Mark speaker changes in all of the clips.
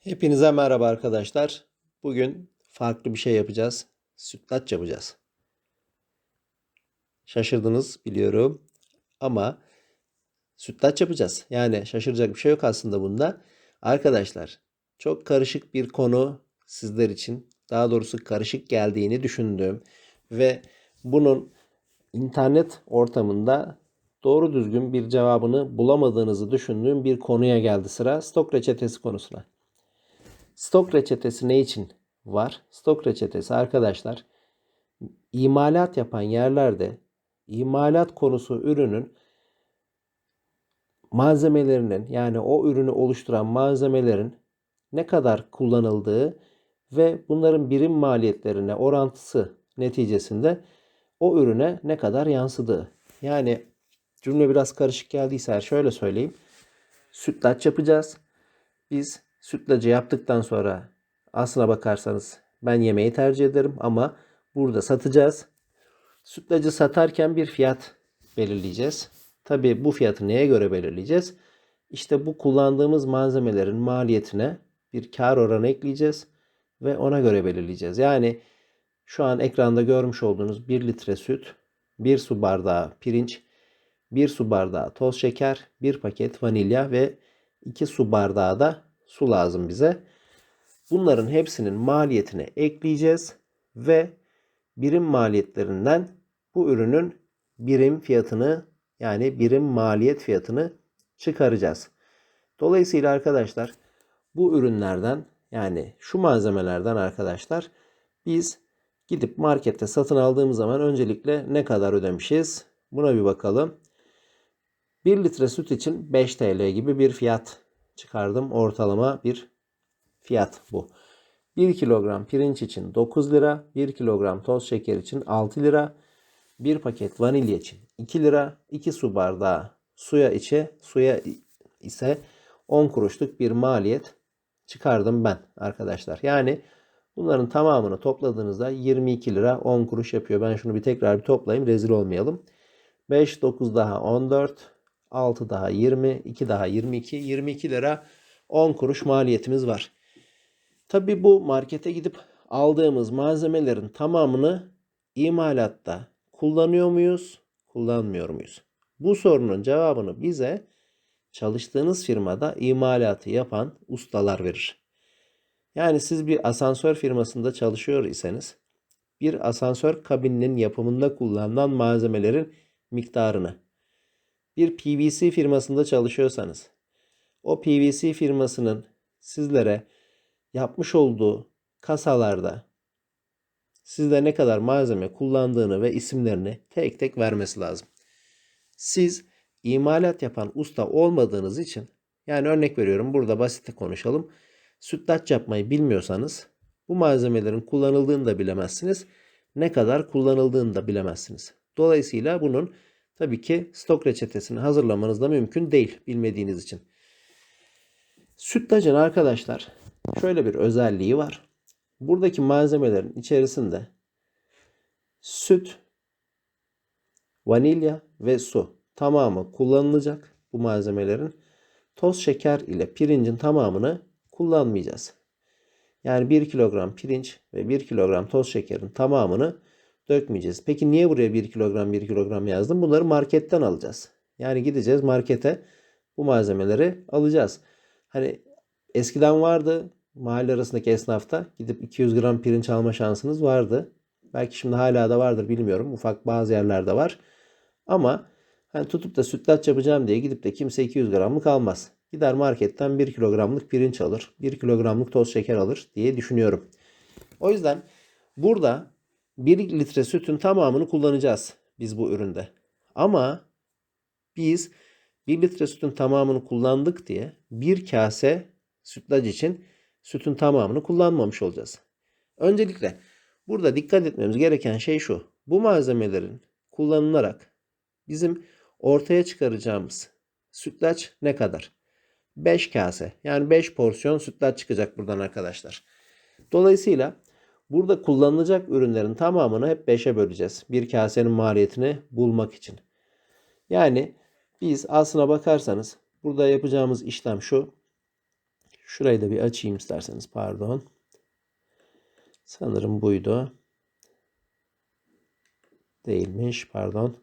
Speaker 1: Hepinize merhaba arkadaşlar. Bugün farklı bir şey yapacağız. Sütlaç yapacağız. Şaşırdınız biliyorum. Ama sütlaç yapacağız. Yani şaşıracak bir şey yok aslında bunda. Arkadaşlar çok karışık bir konu sizler için. Daha doğrusu karışık geldiğini düşündüğüm ve bunun internet ortamında doğru düzgün bir cevabını bulamadığınızı düşündüğüm bir konuya geldi sıra. Stok reçetesi konusuna. Stok reçetesi ne için var? Stok reçetesi arkadaşlar imalat yapan yerlerde imalat konusu ürünün malzemelerinin yani o ürünü oluşturan malzemelerin ne kadar kullanıldığı ve bunların birim maliyetlerine orantısı neticesinde o ürüne ne kadar yansıdığı. Yani cümle biraz karışık geldiyse şöyle söyleyeyim. Sütlaç yapacağız. Biz sütlacı yaptıktan sonra aslına bakarsanız ben yemeği tercih ederim ama burada satacağız. Sütlacı satarken bir fiyat belirleyeceğiz. Tabii bu fiyatı neye göre belirleyeceğiz? İşte bu kullandığımız malzemelerin maliyetine bir kar oranı ekleyeceğiz ve ona göre belirleyeceğiz. Yani şu an ekranda görmüş olduğunuz 1 litre süt, 1 su bardağı pirinç, 1 su bardağı toz şeker, 1 paket vanilya ve 2 su bardağı da su lazım bize. Bunların hepsinin maliyetini ekleyeceğiz ve birim maliyetlerinden bu ürünün birim fiyatını yani birim maliyet fiyatını çıkaracağız. Dolayısıyla arkadaşlar bu ürünlerden yani şu malzemelerden arkadaşlar biz gidip markette satın aldığımız zaman öncelikle ne kadar ödemişiz? Buna bir bakalım. 1 litre süt için 5 TL gibi bir fiyat çıkardım. Ortalama bir fiyat bu. 1 kilogram pirinç için 9 lira, 1 kilogram toz şeker için 6 lira, 1 paket vanilya için 2 lira, 2 su bardağı suya içe, suya ise 10 kuruşluk bir maliyet çıkardım ben arkadaşlar. Yani bunların tamamını topladığınızda 22 lira 10 kuruş yapıyor. Ben şunu bir tekrar bir toplayayım rezil olmayalım. 5, 9 daha 14, 6 daha 20, 2 daha 22, 22 lira 10 kuruş maliyetimiz var. Tabi bu markete gidip aldığımız malzemelerin tamamını imalatta kullanıyor muyuz, kullanmıyor muyuz? Bu sorunun cevabını bize çalıştığınız firmada imalatı yapan ustalar verir. Yani siz bir asansör firmasında çalışıyor iseniz bir asansör kabininin yapımında kullanılan malzemelerin miktarını bir PVC firmasında çalışıyorsanız o PVC firmasının sizlere yapmış olduğu kasalarda sizde ne kadar malzeme kullandığını ve isimlerini tek tek vermesi lazım. Siz imalat yapan usta olmadığınız için yani örnek veriyorum burada basite konuşalım. Sütlaç yapmayı bilmiyorsanız bu malzemelerin kullanıldığını da bilemezsiniz. Ne kadar kullanıldığını da bilemezsiniz. Dolayısıyla bunun tabii ki stok reçetesini hazırlamanız da mümkün değil bilmediğiniz için. Sütlacın arkadaşlar şöyle bir özelliği var. Buradaki malzemelerin içerisinde süt, vanilya ve su tamamı kullanılacak bu malzemelerin. Toz şeker ile pirincin tamamını kullanmayacağız. Yani 1 kilogram pirinç ve 1 kilogram toz şekerin tamamını dökmeyeceğiz. Peki niye buraya 1 kilogram 1 kilogram yazdım? Bunları marketten alacağız. Yani gideceğiz markete bu malzemeleri alacağız. Hani eskiden vardı mahalle arasındaki esnafta gidip 200 gram pirinç alma şansınız vardı. Belki şimdi hala da vardır bilmiyorum. Ufak bazı yerlerde var. Ama hani tutup da sütlaç yapacağım diye gidip de kimse 200 gramlık almaz. Gider marketten 1 kilogramlık pirinç alır. 1 kilogramlık toz şeker alır diye düşünüyorum. O yüzden burada 1 litre sütün tamamını kullanacağız biz bu üründe. Ama biz 1 litre sütün tamamını kullandık diye bir kase sütlaç için sütün tamamını kullanmamış olacağız. Öncelikle burada dikkat etmemiz gereken şey şu. Bu malzemelerin kullanılarak bizim ortaya çıkaracağımız sütlaç ne kadar? 5 kase yani 5 porsiyon sütlaç çıkacak buradan arkadaşlar. Dolayısıyla burada kullanılacak ürünlerin tamamını hep 5'e böleceğiz. Bir kasenin maliyetini bulmak için. Yani biz aslına bakarsanız burada yapacağımız işlem şu. Şurayı da bir açayım isterseniz. Pardon. Sanırım buydu. Değilmiş. Pardon.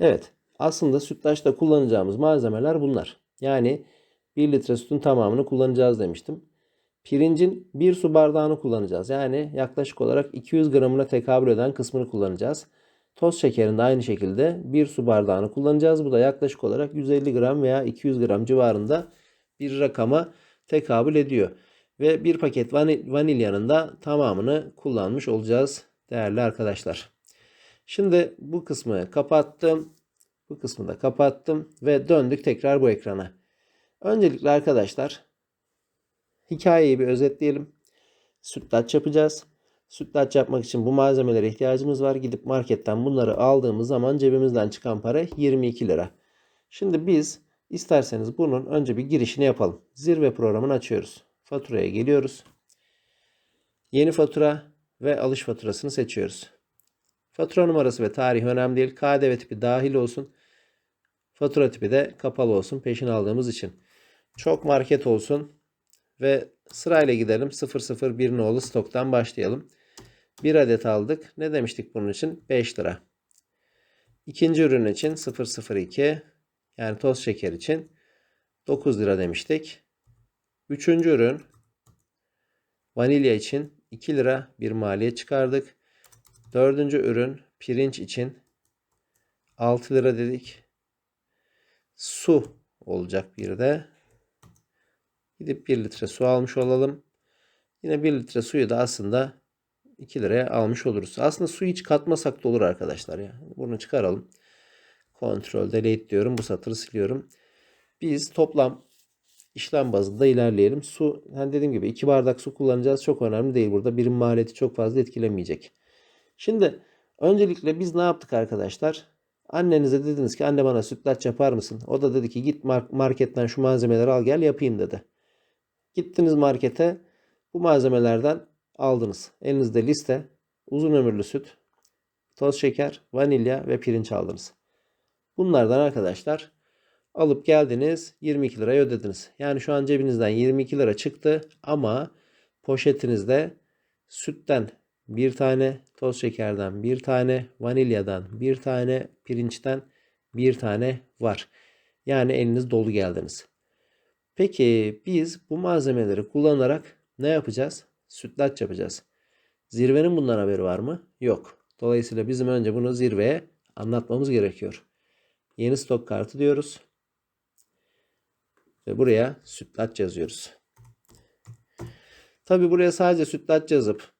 Speaker 1: Evet. Aslında sütlaçta kullanacağımız malzemeler bunlar. Yani 1 litre sütün tamamını kullanacağız demiştim. Pirincin 1 su bardağını kullanacağız. Yani yaklaşık olarak 200 gramına tekabül eden kısmını kullanacağız. Toz şekerin de aynı şekilde 1 su bardağını kullanacağız. Bu da yaklaşık olarak 150 gram veya 200 gram civarında bir rakama tekabül ediyor. Ve bir paket vanilyanın da tamamını kullanmış olacağız değerli arkadaşlar. Şimdi bu kısmı kapattım. Bu kısmı da kapattım ve döndük tekrar bu ekrana. Öncelikle arkadaşlar hikayeyi bir özetleyelim. Sütlaç yapacağız. Sütlaç yapmak için bu malzemelere ihtiyacımız var. Gidip marketten bunları aldığımız zaman cebimizden çıkan para 22 lira. Şimdi biz isterseniz bunun önce bir girişini yapalım. Zirve programını açıyoruz. Faturaya geliyoruz. Yeni fatura ve alış faturasını seçiyoruz. Fatura numarası ve tarihi önemli değil. KDV tipi dahil olsun. Fatura tipi de kapalı olsun peşin aldığımız için. Çok market olsun ve sırayla gidelim. 001 nolu stoktan başlayalım. Bir adet aldık. Ne demiştik bunun için? 5 lira. İkinci ürün için 002 yani toz şeker için 9 lira demiştik. Üçüncü ürün vanilya için 2 lira bir maliyet çıkardık. Dördüncü ürün pirinç için 6 lira dedik. Su olacak bir de. Gidip 1 litre su almış olalım. Yine 1 litre suyu da aslında 2 liraya almış oluruz. Aslında suyu hiç katmasak da olur arkadaşlar ya. Bunu çıkaralım. Kontrol delete diyorum. Bu satırı siliyorum. Biz toplam işlem bazında ilerleyelim. Su, hani dediğim gibi 2 bardak su kullanacağız. Çok önemli değil burada. Birim maliyeti çok fazla etkilemeyecek. Şimdi öncelikle biz ne yaptık arkadaşlar? Annenize dediniz ki anne bana sütlaç yapar mısın? O da dedi ki git marketten şu malzemeleri al gel yapayım dedi. Gittiniz markete bu malzemelerden aldınız. Elinizde liste uzun ömürlü süt, toz şeker, vanilya ve pirinç aldınız. Bunlardan arkadaşlar alıp geldiniz 22 liraya ödediniz. Yani şu an cebinizden 22 lira çıktı ama poşetinizde sütten bir tane toz şekerden bir tane, vanilyadan bir tane, pirinçten bir tane var. Yani eliniz dolu geldiniz. Peki biz bu malzemeleri kullanarak ne yapacağız? Sütlaç yapacağız. Zirvenin bundan haberi var mı? Yok. Dolayısıyla bizim önce bunu zirveye anlatmamız gerekiyor. Yeni stok kartı diyoruz. Ve buraya sütlaç yazıyoruz. Tabi buraya sadece sütlaç yazıp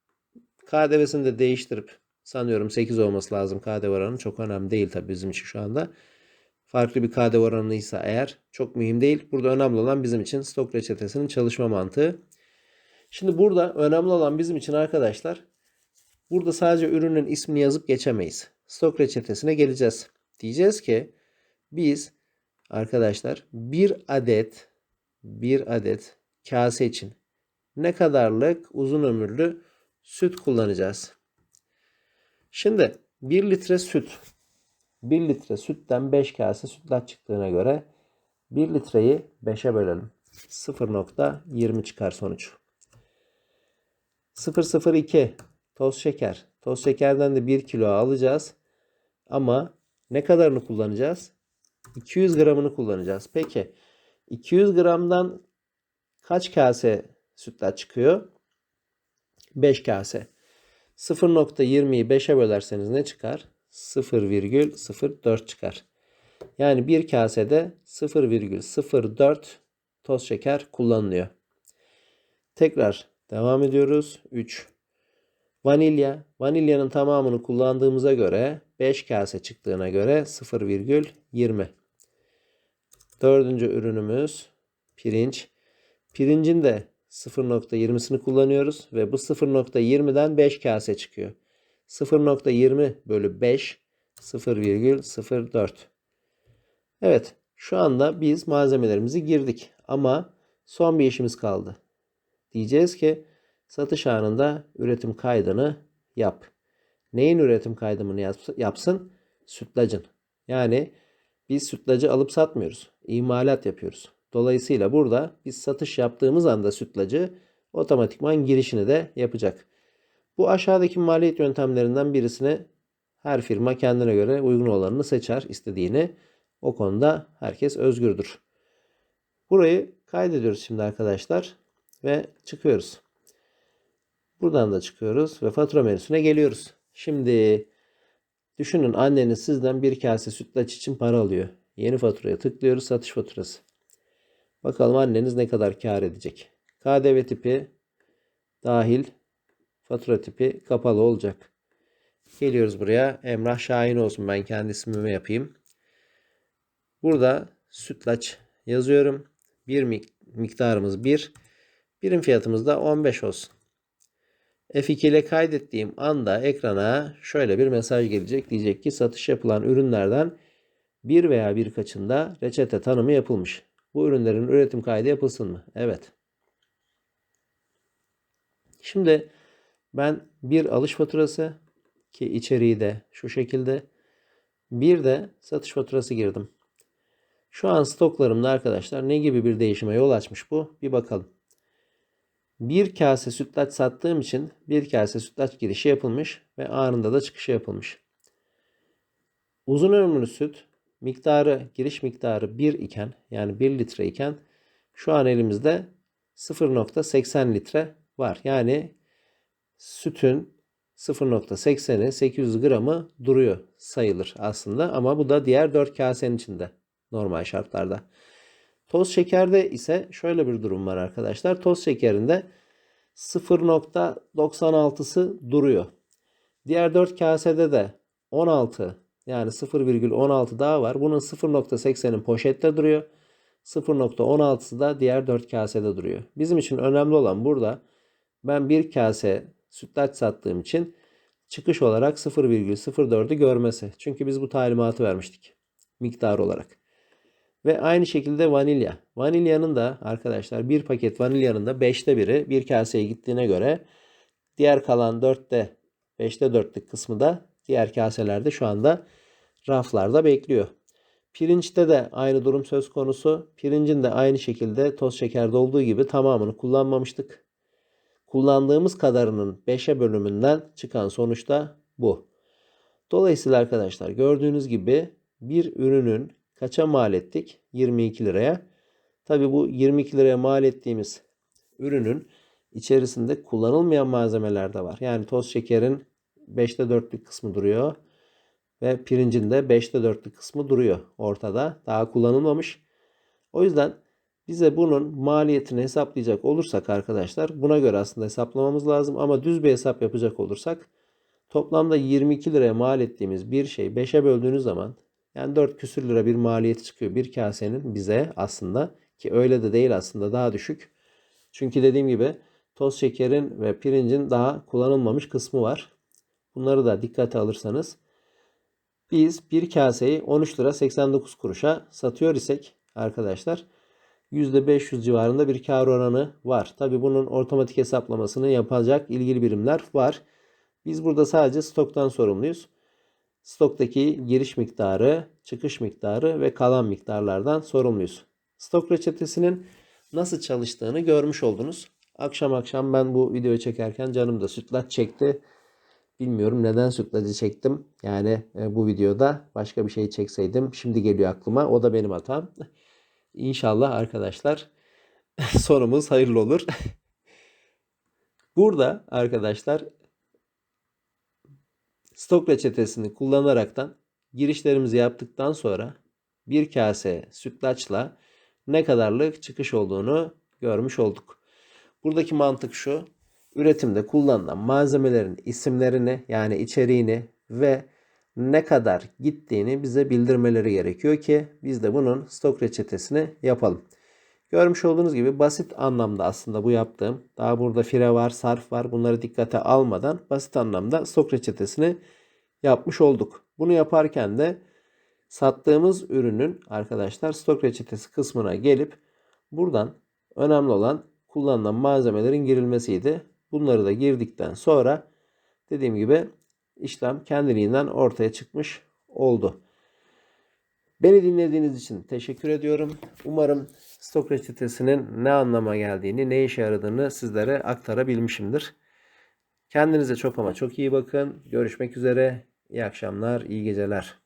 Speaker 1: KDV'sini de değiştirip sanıyorum 8 olması lazım KDV oranı. Çok önemli değil tabii bizim için şu anda. Farklı bir KDV oranıysa eğer çok mühim değil. Burada önemli olan bizim için stok reçetesinin çalışma mantığı. Şimdi burada önemli olan bizim için arkadaşlar burada sadece ürünün ismini yazıp geçemeyiz. Stok reçetesine geleceğiz. Diyeceğiz ki biz arkadaşlar bir adet bir adet kase için ne kadarlık uzun ömürlü süt kullanacağız. Şimdi 1 litre süt 1 litre sütten 5 kase sütlaç çıktığına göre 1 litreyi 5'e bölelim. 0.20 çıkar sonuç. 0.02 toz şeker. Toz şekerden de 1 kilo alacağız. Ama ne kadarını kullanacağız? 200 gramını kullanacağız. Peki 200 gramdan kaç kase sütlaç çıkıyor? 5 kase. 0.20'yi 5'e bölerseniz ne çıkar? 0,04 çıkar. Yani bir kasede 0,04 toz şeker kullanılıyor. Tekrar devam ediyoruz. 3. Vanilya. Vanilyanın tamamını kullandığımıza göre 5 kase çıktığına göre 0,20. Dördüncü ürünümüz pirinç. Pirincin de 0.20'sini kullanıyoruz ve bu 0.20'den 5 kase çıkıyor. 0.20 bölü 5 0,04. Evet şu anda biz malzemelerimizi girdik ama son bir işimiz kaldı. Diyeceğiz ki satış anında üretim kaydını yap. Neyin üretim kaydını yaps- yapsın? Sütlacın. Yani biz sütlacı alıp satmıyoruz. İmalat yapıyoruz. Dolayısıyla burada biz satış yaptığımız anda sütlacı otomatikman girişini de yapacak. Bu aşağıdaki maliyet yöntemlerinden birisini her firma kendine göre uygun olanını seçer istediğini. O konuda herkes özgürdür. Burayı kaydediyoruz şimdi arkadaşlar ve çıkıyoruz. Buradan da çıkıyoruz ve fatura menüsüne geliyoruz. Şimdi düşünün anneniz sizden bir kase sütlaç için para alıyor. Yeni faturaya tıklıyoruz satış faturası. Bakalım anneniz ne kadar kar edecek. KDV tipi dahil fatura tipi kapalı olacak. Geliyoruz buraya. Emrah Şahin olsun. Ben kendi ismimi yapayım. Burada sütlaç yazıyorum. Bir mik- miktarımız 1. Birim fiyatımız da 15 olsun. F2 ile kaydettiğim anda ekrana şöyle bir mesaj gelecek. Diyecek ki satış yapılan ürünlerden bir veya birkaçında reçete tanımı yapılmış. Bu ürünlerin üretim kaydı yapılsın mı? Evet. Şimdi ben bir alış faturası ki içeriği de şu şekilde bir de satış faturası girdim. Şu an stoklarımda arkadaşlar ne gibi bir değişime yol açmış bu? Bir bakalım. Bir kase sütlaç sattığım için bir kase sütlaç girişi yapılmış ve anında da çıkışı yapılmış. Uzun ömürlü süt miktarı giriş miktarı 1 iken yani 1 litre iken şu an elimizde 0.80 litre var. Yani sütün 0.80'i 800 gramı duruyor sayılır aslında ama bu da diğer 4 kasenin içinde normal şartlarda. Toz şekerde ise şöyle bir durum var arkadaşlar. Toz şekerinde 0.96'sı duruyor. Diğer 4 kasede de 16 yani 0,16 daha var. Bunun 0.80'in poşette duruyor. 0.16'sı da diğer 4 kasede duruyor. Bizim için önemli olan burada ben bir kase sütlaç sattığım için çıkış olarak 0,04'ü görmesi. Çünkü biz bu talimatı vermiştik miktar olarak. Ve aynı şekilde vanilya. Vanilyanın da arkadaşlar bir paket vanilyanın da 5'te biri bir kaseye gittiğine göre diğer kalan 4'te 5'te 4'lük kısmı da diğer kaselerde şu anda raflarda bekliyor. Pirinçte de aynı durum söz konusu. Pirincin de aynı şekilde toz şekerde olduğu gibi tamamını kullanmamıştık. Kullandığımız kadarının 5'e bölümünden çıkan sonuç da bu. Dolayısıyla arkadaşlar gördüğünüz gibi bir ürünün kaça mal ettik? 22 liraya. Tabi bu 22 liraya mal ettiğimiz ürünün içerisinde kullanılmayan malzemeler de var. Yani toz şekerin 5'te 4'lük kısmı duruyor. Ve pirincin de 5'te 4'lük kısmı duruyor ortada. Daha kullanılmamış. O yüzden bize bunun maliyetini hesaplayacak olursak arkadaşlar buna göre aslında hesaplamamız lazım. Ama düz bir hesap yapacak olursak toplamda 22 liraya mal ettiğimiz bir şey 5'e böldüğünüz zaman yani 4 küsür lira bir maliyeti çıkıyor bir kasenin bize aslında ki öyle de değil aslında daha düşük. Çünkü dediğim gibi toz şekerin ve pirincin daha kullanılmamış kısmı var. Bunları da dikkate alırsanız biz bir kaseyi 13 lira 89 kuruşa satıyor isek arkadaşlar %500 civarında bir kar oranı var. Tabi bunun otomatik hesaplamasını yapacak ilgili birimler var. Biz burada sadece stoktan sorumluyuz. Stoktaki giriş miktarı, çıkış miktarı ve kalan miktarlardan sorumluyuz. Stok reçetesinin nasıl çalıştığını görmüş oldunuz. Akşam akşam ben bu videoyu çekerken canım da sütlaç çekti. Bilmiyorum neden sütlacı çektim. Yani e, bu videoda başka bir şey çekseydim şimdi geliyor aklıma. O da benim hatam. İnşallah arkadaşlar sonumuz hayırlı olur. Burada arkadaşlar stok reçetesini kullanaraktan girişlerimizi yaptıktan sonra bir kase sütlaçla ne kadarlık çıkış olduğunu görmüş olduk. Buradaki mantık şu. Üretimde kullanılan malzemelerin isimlerini yani içeriğini ve ne kadar gittiğini bize bildirmeleri gerekiyor ki biz de bunun stok reçetesini yapalım. Görmüş olduğunuz gibi basit anlamda aslında bu yaptığım. Daha burada fire var, sarf var. Bunları dikkate almadan basit anlamda stok reçetesini yapmış olduk. Bunu yaparken de sattığımız ürünün arkadaşlar stok reçetesi kısmına gelip buradan önemli olan kullanılan malzemelerin girilmesiydi. Bunları da girdikten sonra dediğim gibi işlem kendiliğinden ortaya çıkmış oldu. Beni dinlediğiniz için teşekkür ediyorum. Umarım stok reçetesinin ne anlama geldiğini, ne işe yaradığını sizlere aktarabilmişimdir. Kendinize çok ama çok iyi bakın. Görüşmek üzere. İyi akşamlar, iyi geceler.